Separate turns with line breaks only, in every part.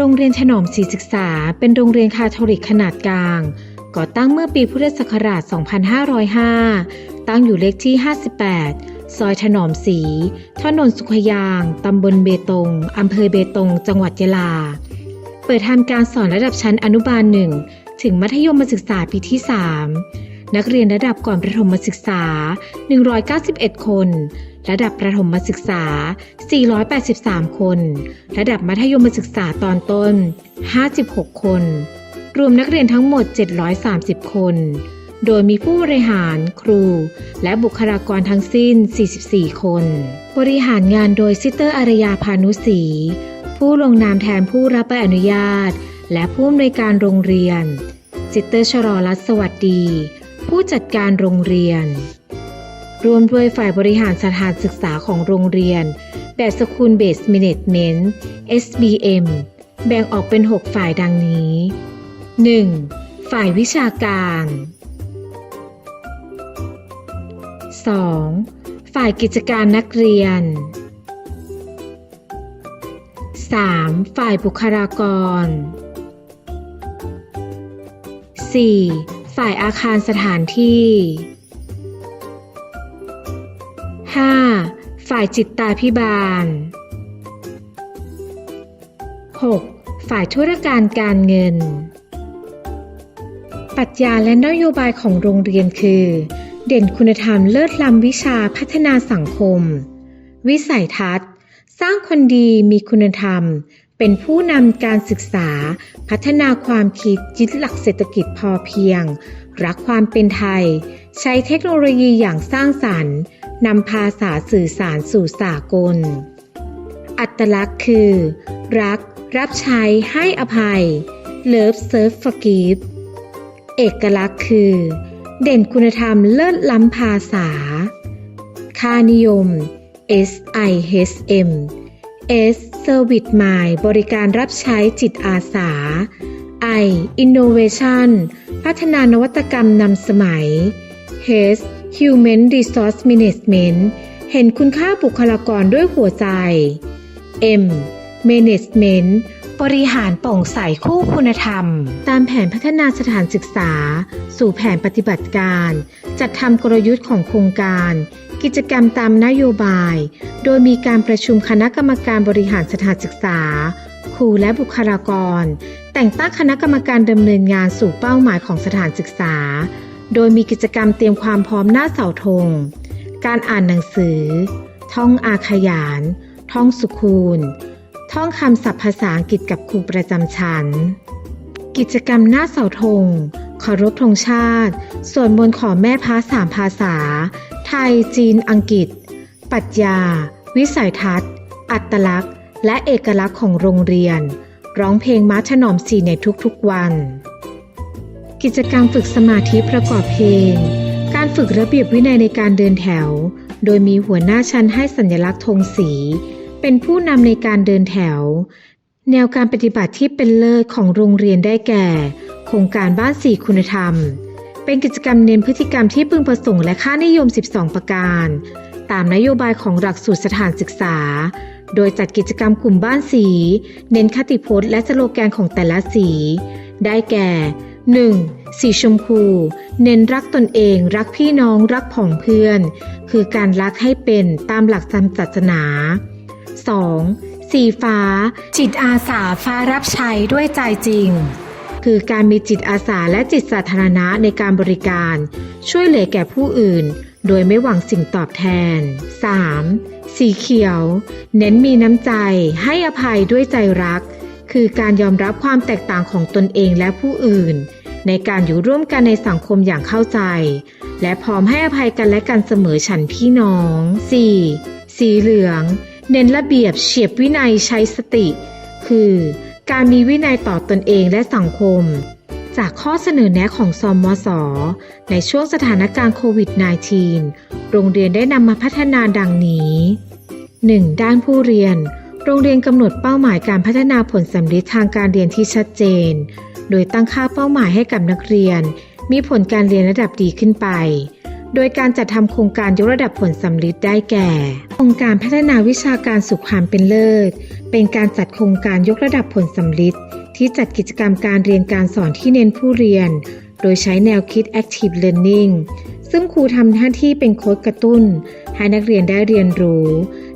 โรงเรียนถนอมศรีศึกษา เป็นโรงเรียนคาทอลิกขนาดกลาง ก่อตั้งเมื่อปีพุทธศักราช 2505 ตั้งอยู่เลขที่ 58 ซอยถนอมศรีถนนสุขยาง ตำบลเบตง อำเภอเบตง จังหวัดยะลา เปิดทำการสอนระดับชั้นอนุบาล1ถึงมัธยมศึกษาปีที่ 3 นักเรียนระดับก่อนประถมศึกษา 191 คน ระดับประถมศึกษา 483 คน ระดับมัธยมศึกษาตอนต้น 56 คน รวมนักเรียนทั้งหมด 730 คน โดยมีผู้บริหารครู และบุคลากรทั้งสิ้น 44 คน บริหารงานโดยซิสเตอร์อารยาพานุศรีผู้ลงนามแทนผู้รับใบอนุญาต และผู้อำนวยการโรงเรียนจิตเตอร์ชรอรัตสวัสดี ผู้จัดการโรงเรียน รวมด้วยฝ่ายบริหารสถานศึกษาของโรงเรียน แบบสคูลเบส a ม e เ m e n t SBM แบ่งออกเป็น 6 ฝ่ายดังนี้ 1. ฝ่ายวิชาการ 2. ฝ่ายกิจการนักเรียน 3. ฝ่ายบุคลากร 4. ฝ่ายอาคารสถานที่ 5. ฝ่ายจิตตาพิบาล 6. ฝ่ายธุรการการเงินปรัชญาและนโยบายของโรงเรียนคือ เด่นคุณธรรมเลิศล้ำวิชาพัฒนาสังคม วิสัยทัศน์ สร้างคนดีมีคุณธรรม เป็นผู้นำการศึกษา พัฒนาความคิดยึดหลักเศรษฐกิจพอเพียง รักความเป็นไทย ใช้เทคโนโลยีอย่างสร้างสรรค์ นำภาษาสื่อสารสู่สากล อัตลักษณ์คือ รัก รับใช้ให้อภัย Love Serve Forgive เอกลักษณ์คือ เด่นคุณธรรมเลิศล้ำภาษา ค่านิยม S I H M S Service Mind บริการรับใช้จิตอาสา I Innovation พัฒนานวัตกรรมนำสมัย H Human Resource Management เห็นคุณค่าบุคลากรด้วยหัวใจ M Management บริหารโปร่งใสคู่คุณธรรม ตามแผนพัฒนาสถานศึกษา สู่แผนปฏิบัติการ จัดทำกลยุทธ์ของโครงการ กิจกรรมตามนโยบาย โดยมีการประชุมคณะกรรมการบริหารสถานศึกษา ครูและบุคลากร แต่งตั้งคณะกรรมการดำเนินงานสู่เป้าหมายของสถานศึกษา โดยมีกิจกรรมเตรียมความพร้อมหน้าเสาธง การอ่านหนังสือ ท่องอาขยาน ท่องสุคูณท่องคำศัพท์ภาษาอังกฤษกับครูประจำชั้น กิจกรรมหน้าเสาธงเคารพธงชาติสวดมนขอแม่พระสามภาษา ไทย จีน อังกฤษ ปรัชญา วิสัยทัศน์ อัตลักษณ์ และเอกลักษณ์ของโรงเรียน ร้องเพลงม้าถนอมสีในทุกๆวัน กิจกรรมฝึกสมาธิประกอบเพลง การฝึกระเบียบวินัยในการเดินแถว โดยมีหัวหน้าชั้นให้สัญลักษณ์ธงสี เป็นผู้นำในการเดินแถว แนวการปฏิบัติที่เป็นเลิศของโรงเรียนได้แก่ โครงการบ้านสี่คุณธรรม เป็นกิจกรรมเน้นพฤติกรรมที่พึงประสงค์และค่านิยม 12 ประการ ตามนโยบายของหลักสูตรสถานศึกษาโดยจัดกิจกรรมกลุ่มบ้านสี เน้นคติพจน์และสโลแกนของแต่ละสี ได้แก่ 1. สีชมพู เน้นรักตนเองรักพี่น้องรักผองเพื่อน คือการรักให้เป็นตามหลักศาสนา 2. สีฟ้า จิตอาสาฟ้ารับใช้ด้วยใจจริง คือการมีจิตอาสาและจิตสาธารณะในการบริการ ช่วยเหลือแก่ผู้อื่น โดยไม่หวังสิ่งตอบแทน 3. สีเขียว เน้นมีน้ำใจให้อภัยด้วยใจรักคือการยอมรับความแตกต่างของตนเองและผู้อื่น ในการอยู่ร่วมกันในสังคมอย่างเข้าใจ และพร้อมให้อภัยกันและกันเสมอฉันพี่น้อง 4. สีเหลือง เน้นระเบียบเฉียบวินัยใช้สติ คือ การมีวินัยต่อตนเองและสังคม จากข้อเสนอแนะของซอมมส ในช่วงสถานการณ์โควิด -19 โรงเรียนได้นำมาพัฒนาดังนี้ 1. ด้านผู้เรียน โรงเรียนกำหนดเป้าหมายการพัฒนาผลสำลิดทางการเรียนที่ชัดเจน โดยตั้งค่าเป้าหมายให้กับนักเรียน มีผลการเรียนระดับดีขึ้นไป โดยการจัดทำโครงการยกระดับผลสำลิดได้แก่ โครงการพัฒนาวิชาการสู่ความเป็นเลิศ เป็นการจัดโครงการยกระดับผลสำลิดที่จัดกิจกรรมการเรียนการสอนที่เน้นผู้เรียน โดยใช้แนวคิด Active Learning ซึ่งครูทำหน้าที่เป็นโค้ชกระตุ้น ให้นักเรียนได้เรียนรู้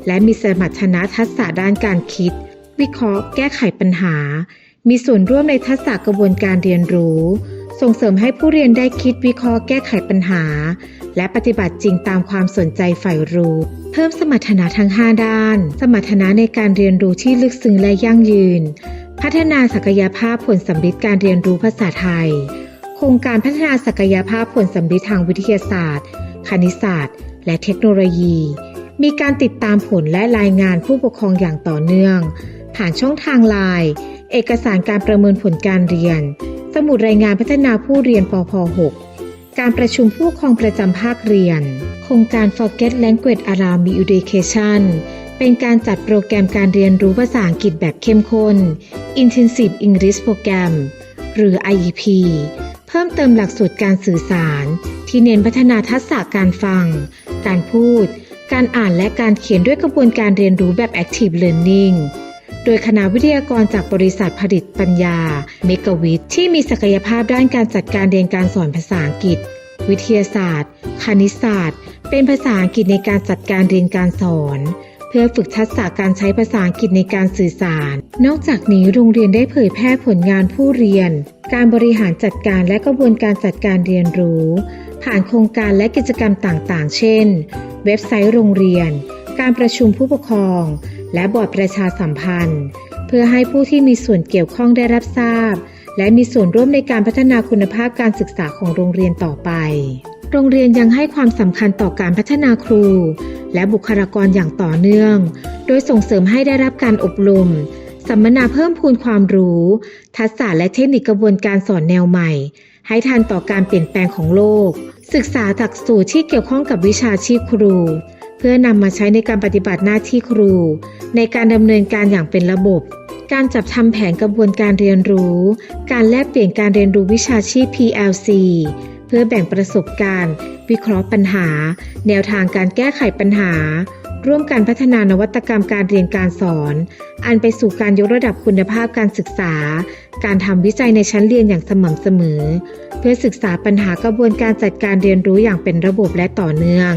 และมีสมรรถนะทักษะด้านการคิด วิเคราะห์ แก้ไขปัญหา มีส่วนร่วมในทักษะกระบวนการเรียนรู้ ส่งเสริมให้ผู้เรียนได้คิดวิเคราะห์แก้ไขปัญหา และปฏิบัติจริงตามความสนใจใฝ่รู้ เพิ่มสมรรถนะทั้ง 5 ด้าน สมรรถนะในการเรียนรู้ที่ลึกซึ้งและยั่งยืน พัฒนาศักยภาพผลสัมฤทธิ์การเรียนรู้ภาษาไทย โครงการพัฒนาศักยภาพผลสัมฤทธิ์ทางวิทยาศาสตร์ คณิตศาสตร์ และเทคโนโลยี มีการติดตามผลและรายงานผู้ปกครองอย่างต่อเนื่อง ผ่านช่องทางไลน์เอกสารการประเมินผลการเรียน สมุดรายงานพัฒนาผู้เรียนปพ 6 การประชุมผู้ปกครองประจำภาคเรียน โครงการ Forget Language Around Education เป็นการจัดโปรแกรมการเรียนรู้ภาษาอังกฤษแบบเข้มข้น Intensive English Program หรือ IEP เพิ่มเติมหลักสูตรการสื่อสาร ที่เน้นพัฒนาทักษะการฟัง การพูด การอ่านและการเขียนด้วยกระบวนการเรียนรู้แบบ Active Learning โดยคณะวิทยากรจากบริษัทผลิตปัญญา เมกวิทที่มีศักยภาพด้านการจัดการเรียนการสอนภาษาอังกฤษ วิทยาศาสตร์ คณิตศาสตร์ เป็นภาษาอังกฤษในการจัดการเรียนการสอน เพื่อฝึกทักษะการใช้ภาษาอังกฤษในการสื่อสาร นอกจากนี้โรงเรียนได้เผยแพร่ผลงานผู้เรียน การบริหารจัดการและกระบวนการจัดการเรียนรู้ ผ่านโครงการและกิจกรรมต่างๆ เช่น เว็บไซต์โรงเรียน การประชุมผู้ปกครอง และบอร์ดประชาสัมพันธ์ เพื่อให้ผู้ที่มีส่วนเกี่ยวข้องได้รับทราบ และมีส่วนร่วมในการพัฒนาคุณภาพการศึกษาของโรงเรียนต่อไป โรงเรียนยังให้ความสำคัญต่อการพัฒนาครู และบุคลากรอย่างต่อเนื่อง โดยส่งเสริมให้ได้รับการอบรมสัมมนาเพิ่มพูนความรู้ ทักษะและเทคนิคกระบวนการสอนแนวใหม่ ให้ทันต่อการเปลี่ยนแปลงของโลก ศึกษาหลักสูตรที่เกี่ยวข้องกับวิชาชีพครู เพื่อนำมาใช้ในการปฏิบัติหน้าที่ครู ในการดำเนินการอย่างเป็นระบบ การจับทำแผนกระบวนการเรียนรู้ การแลกเปลี่ยนการเรียนรู้วิชาชีพ PLC เพื่อแบ่งประสบการณ์ วิเคราะห์ปัญหา แนวทางการแก้ไขปัญหา ร่วมการพัฒนานวัตกรรมการเรียนการสอน อันไปสู่การยกระดับคุณภาพการศึกษา การทำวิจัยในชั้นเรียนอย่างสม่ำเสมอ เพื่อศึกษาปัญหากระบวนการจัดการเรียนรู้อย่างเป็นระบบและต่อเนื่อง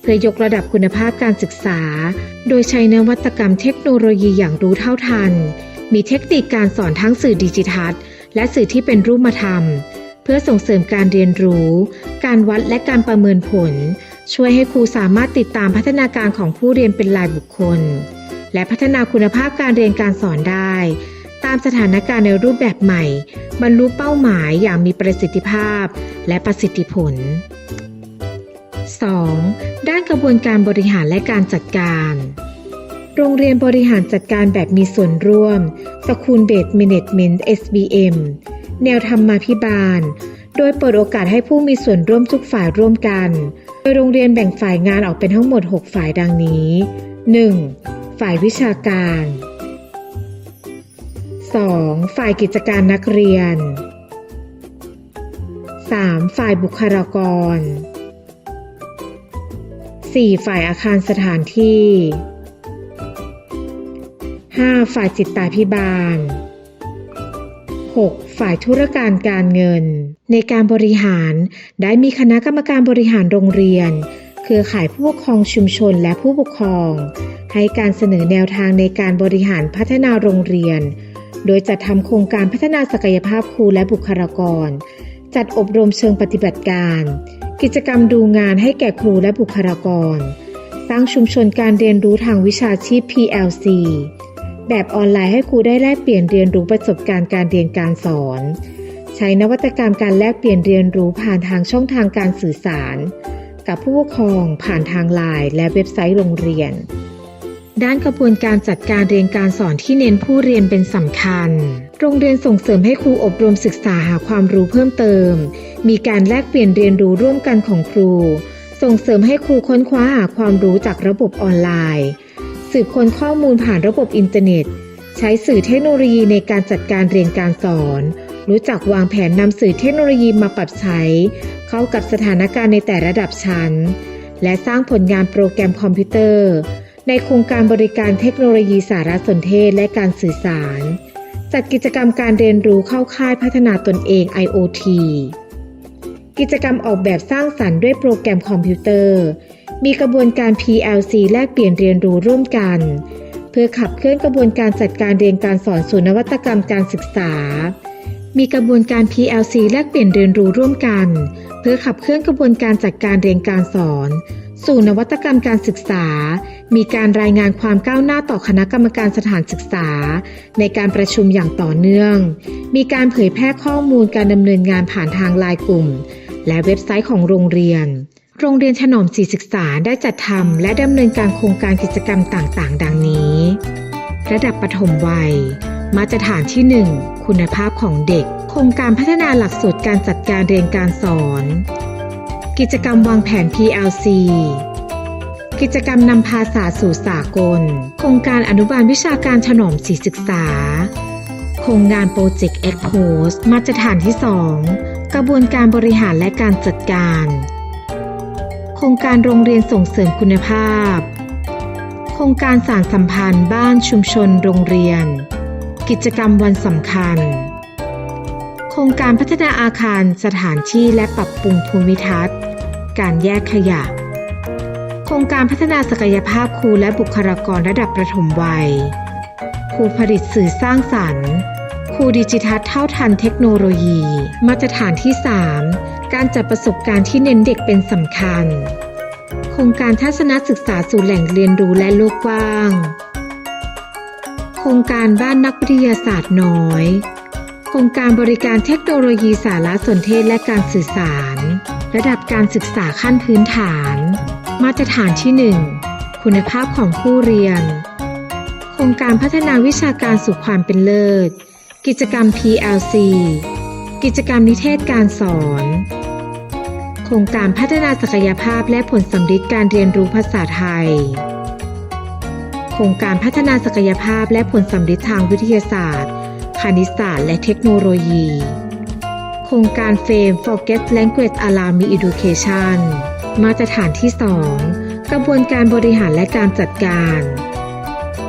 เพื่อยกระดับคุณภาพการศึกษา โดยใช้นวัตกรรมเทคโนโลยีอย่างรู้เท่าทัน มีเทคนิคการสอนทั้งสื่อดิจิทัล และสื่อที่เป็นรูปธรรม เพื่อส่งเสริมการเรียนรู้ การวัดและการประเมินผล ช่วยให้ครูสามารถติดตามพัฒนาการของผู้เรียนเป็นรายบุคคล และพัฒนาคุณภาพการเรียนการสอนได้ ตามสถานการณ์ในรูปแบบใหม่ บรรลุเป้าหมายอย่างมีประสิทธิภาพ และประสิทธิผล 2. ด้านกระบวนการบริหารและการจัดการ โรงเรียนบริหารจัดการแบบมีส่วนร่วม สคูลเบด a ม e จเมนต์ SBM แนวธรรมาภิบาล โดยเปิดโอกาสให้ผู้มีส่วนร่วมทุกฝ่ายร่วมกัน โดยโรงเรียนแบ่งฝ่ายงานออกเป็นทั้งหมด 6 ฝ่ายดังนี้ 1. ฝ่ายวิชาการ 2. ฝ่ายกิจการนักเรียน 3. ฝ่ายบุคลากร 4. ฝ่ายอาคารสถานที่ 5. ฝ่ายจิตตาพิบาล 6. ฝ่ายธุรการการเงิน ในการบริหารได้มีคณะกรรมการบริหารโรงเรียน เครือข่ายผู้ปกครองชุมชนและผู้ปกครอง ให้การเสนอแนวทางในการบริหารพัฒนาโรงเรียน โดยจัดทำโครงการพัฒนาศักยภาพครูและบุคลากร จัดอบรมเชิงปฏิบัติการ กิจกรรมดูงานให้แก่ครูและบุคลากร สร้างชุมชนการเรียนรู้ทางวิชาชีพ PLC แบบออนไลน์ให้ครูได้แลกเปลี่ยนเรียนรู้ประสบการณ์การเรียนการสอน ใช้นวัตกรรมการแลกเปลี่ยนเรียนรู้ผ่านทางช่องทางการสื่อสาร กับผู้ปกครองผ่านทางไลน์และเว็บไซต์โรงเรียน ด้านกระบวนการจัดการเรียนการสอนที่เน้นผู้เรียนเป็นสำคัญ โรงเรียนส่งเสริมให้ครูอบรมศึกษาหาความรู้เพิ่มเติม มีการแลกเปลี่ยนเรียนรู้ร่วมกันของครู ส่งเสริมให้ครูค้นคว้าหาความรู้จากระบบออนไลน์ สืบค้นข้อมูลผ่านระบบอินเทอร์เน็ต ใช้สื่อเทคโนโลยีในการจัดการเรียนการสอน รู้จักวางแผนนำสื่อเทคโนโลยีมาปรับใช้ เข้ากับสถานการณ์ในแต่ระดับชั้น และสร้างผลงานโปรแกรมคอมพิวเตอร์ ในโครงการบริการเทคโนโลยีสารสนเทศและการสื่อสาร จัดกิจกรรมการเรียนรู้เข้าค่ายพัฒนาตนเอง IoT กิจกรรมออกแบบสร้างสรรค์ด้วยโปรแกรมคอมพิวเตอร์ มีกระบวนการ PLC แลกเปลี่ยนเรียนรู้ร่วมกัน เพื่อขับเคลื่อนกระบวนการจัดการเรียนการสอนสู่นวัตกรรมการศึกษา มีกระบวนการ PLC แลกเปลี่ยนเรียนรู้ร่วมกัน เพื่อขับเคลื่อนกระบวนการจัดการเรียนการสอน สู่นวัตกรรมการศึกษา มีการรายงานความก้าวหน้าต่อคณะกรรมการสถานศึกษา ในการประชุมอย่างต่อเนื่อง มีการเผยแพร่ข้อมูลการดำเนินงานผ่านทางไลน์กลุ่ม และเว็บไซต์ของโรงเรียน โรงเรียนถนอมศรีศึกษาได้จัดทำและดำเนินการโครงการกิจกรรมต่างๆ ดังนี้ ระดับปฐมวัย มาตรฐานที่ 1 คุณภาพของเด็ก โครงการพัฒนาหลักสูตรการจัดการเรียนการสอน กิจกรรมวางแผน PLC กิจกรรมนำพาษาสู่สากล โครงการอนุบาลวิชาการถนอมศรีศึกษา โครงงานโปรเจกต์ X Post มาตรฐานที่ 2 กระบวนการบริหารและการจัดการ ครงการโรงเรียนส่งเสริมคุณภาพ โครงการสารสัมพันธ์บ้านชุมชนโรงเรียน กิจกรรมวันสำคัญ โครงการพัฒนาอาคารสถานที่และปรับปรุงภูมิทัศน์ การแยกขยะ โครงการพัฒนาศักยภาพครูและบุคลากรระดับประถมวัย ครูผลิตสื่อสร้างสรรค์ครูดิจิทัลเท่าทันเทคโนโลยี มาตรฐานที่ 3 การจัดประสบการณ์ที่เน้นเด็กเป็นสำคัญ โครงการทัศนศึกษาสู่แหล่งเรียนรู้และโลกกว้าง โครงการบ้านนักวิทยาศาสตร์น้อย โครงการบริการเทคโนโลยีสารสนเทศและการสื่อสาร ระดับการศึกษาขั้นพื้นฐาน มาตรฐานที่ 1 คุณภาพของผู้เรียน โครงการพัฒนาวิชาการสู่ความเป็นเลิศ กิจกรรม PLC กิจกรรมนิเทศการสอน โครงการพัฒนาศักยภาพและผลสำลิดการเรียนรู้ภาษาไทย โครงการพัฒนาศักยภาพและผลสำลิดทางวิทยาศาสตร์ คณิตศาสตร์ และเทคโนโลยี โครงการ FAME Forget Language Allow Me Education มาตรฐานที่ 2 กระบวนการบริหารและการจัดการ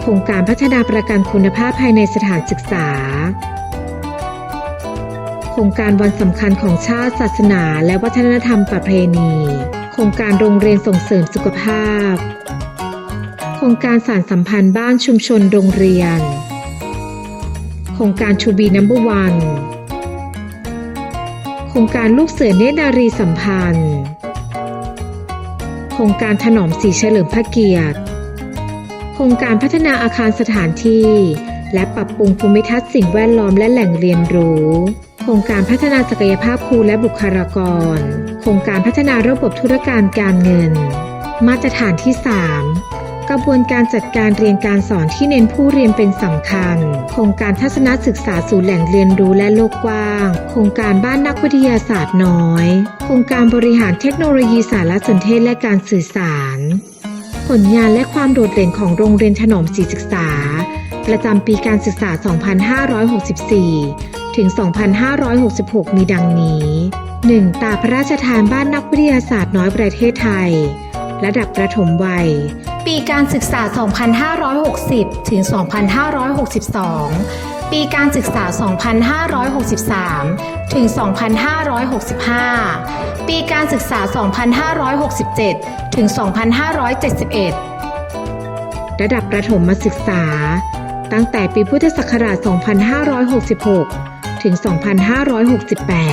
โครงการพัฒนาประกันคุณภาพภายในสถานศึกษา โครงการวันสำคัญของชาติศาสนา และวัฒนธรรมประเพณี โครงการโรงเรียนส่งเสริมสุขภาพ โครงการสารสัมพันธ์บ้านชุมชนโรงเรียน โครงการชูบีนัมเบอร์วัน โครงการลูกเสือเนตรนารีสัมพันธ์ โครงการถนอมสีเฉลิมพระเกียรติ โครงการพัฒนาอาคารสถานที่และปรับปรุงภูมิทัศน์สิ่งแวดล้อมและแหล่งเรียนรู้ ครงการพัฒนาศักยภาพครูและบุคลากร โครงการพัฒนาระบบธุรการการเงิน มาตรฐานที่ 3 กระบวนการจัดการเรียนการสอนที่เน้นผู้เรียนเป็นสำคัญ โครงการทัศนศึกษาสู่แหล่งเรียนรู้และโลกกว้าง โครงการบ้านนักวิทยาศาสตร์น้อย โครงการบริหารเทคโนโลยีสารสนเทศและการสื่อสาร ผลงานและความโดดเด่นของโรงเรียนถนอมศรีศึกษา ประจำปีการศึกษา 2564 ถึง 2566 มีดังนี้ 1. ตาพระราชทานบ้านนักวิทยาศาสตร์น้อยประเทศไทย ระดับประถมวัย
ปีการศึกษา 2560 ถึง 2562 ปีการศึกษา 2563 ถึง 2565 ปีการศึกษา 2567 ถึง 2571
ระดับประถมศึกษา ตั้งแต่ปีพุทธศักราช 2566 ถึง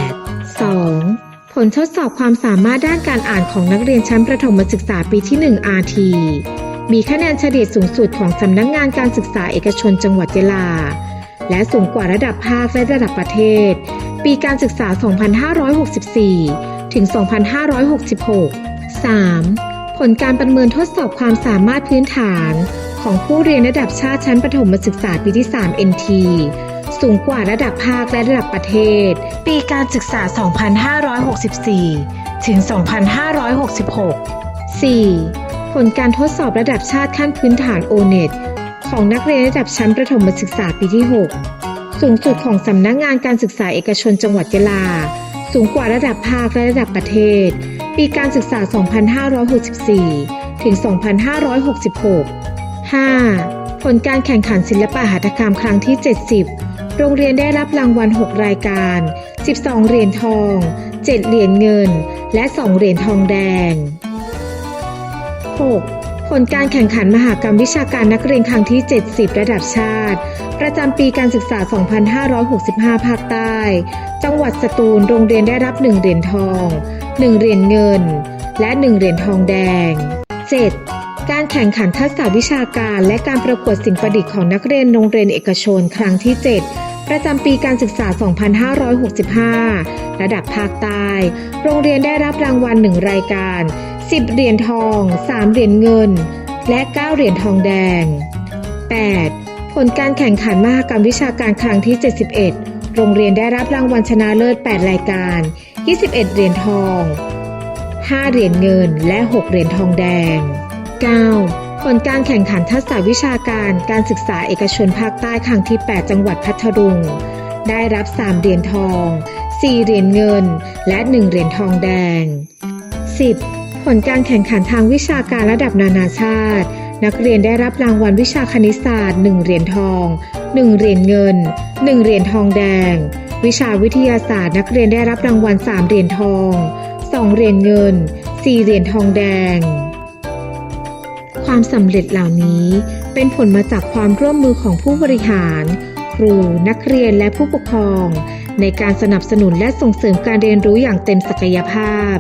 2568 2. ผลทดสอบความสามารถด้านการอ่านของนักเรียนชั้นประถมศึกษาปีที่ 1 RT มีคะแนนเฉลี่ยสูงสุดของสำนักงงานการศึกษาเอกชนจังหวัดยะลา และสูงกว่าระดับภาคและระดับประเทศ ปีการศึกษา 2564 ถึง 2566 3. ผลการประเมินทดสอบความสามารถพื้นฐาน ของผู้เรียนระดับชาติชั้นประถมศึกษาปีที่ 3 NT สูงกว่าระดับภาคและระดับประเทศ ปีการศึกษา 2564 ถึง 2566 4. ผลการทดสอบระดับชาติขั้นพื้นฐาน O-NET ของนักเรียนระดับชั้นประถมศึกษาปีที่ 6 สูงสุดของสำนักงงานการศึกษาเอกชนจังหวัดยะลา สูงกว่าระดับภาคและระดับประเทศ ปีการศึกษา 2564 ถึง 2566 5. ผลการแข่งขันศิลปะหัตถกรรมครั้งที่ 70 โรงเรียนได้รับรางวัล 6 รายการ 12 เหรียญทอง 7 เหรียญเงิน และ 2 เหรียญทองแดง 6. ผลการแข่งขันมหากรรมวิชาการนักเรียนครั้งที่ 70 ระดับชาติ ประจำปีการศึกษา 2565 ภาคใต้ จังหวัดสตูล โรงเรียนได้รับ 1 เหรียญทอง 1 เหรียญเงิน และ 1 เหรียญทองแดง 7. การแข่งขันทักษะวิชาการ และการประกวดสิ่งประดิษฐ์ของนักเรียนโรงเรียนเอกชนครั้งที่ 7 ประจำปีการศึกษา 2565 ระดับภาคใต้ โรงเรียนได้รับรางวัล 1 รายการ 10 เหรียญทอง 3 เหรียญเงิน และ 9 เหรียญทองแดง 8. ผลการแข่งขันมหกรรมวิชาการครั้งที่ 71 โรงเรียนได้รับรางวัลชนะเลิศ 8 รายการ 21 เหรียญทอง 5 เหรียญเงิน และ 6 เหรียญทองแดง 9. ผลการแข่งขันทักษะวิชาการการศึกษาเอกชนภาคใต้ครั้งที่ 8 จังหวัดพัทลุง ได้รับ 3 เหรียญทอง 4 เหรียญเงิน และ 1 เหรียญทองแดง 10. ผลการแข่งขันทางวิชาการระดับนานาชาติ นักเรียนได้รับรางวัลวิชาคณิตศาสตร์ 1 เหรียญทอง 1 เหรียญเงิน 1 เหรียญทองแดง วิชาวิทยาศาสตร์ นักเรียนได้รับรางวัล 3 เหรียญทอง 2 เหรียญเงิน 4 เหรียญทองแดง ความสำเร็จเหล่านี้ เป็นผลมาจากความร่วมมือของผู้บริหาร ครู นักเรียนและผู้ปกครอง ในการสนับสนุนและส่งเสริมการเรียนรู้อย่างเต็มศักยภาพ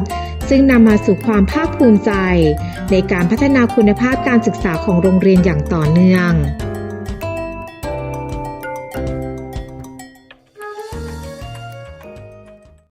ซึ่งนำมาสู่ความภาคภูมิใจ ในการพัฒนาคุณภาพการศึกษาของโรงเรียนอย่างต่อเนื่อง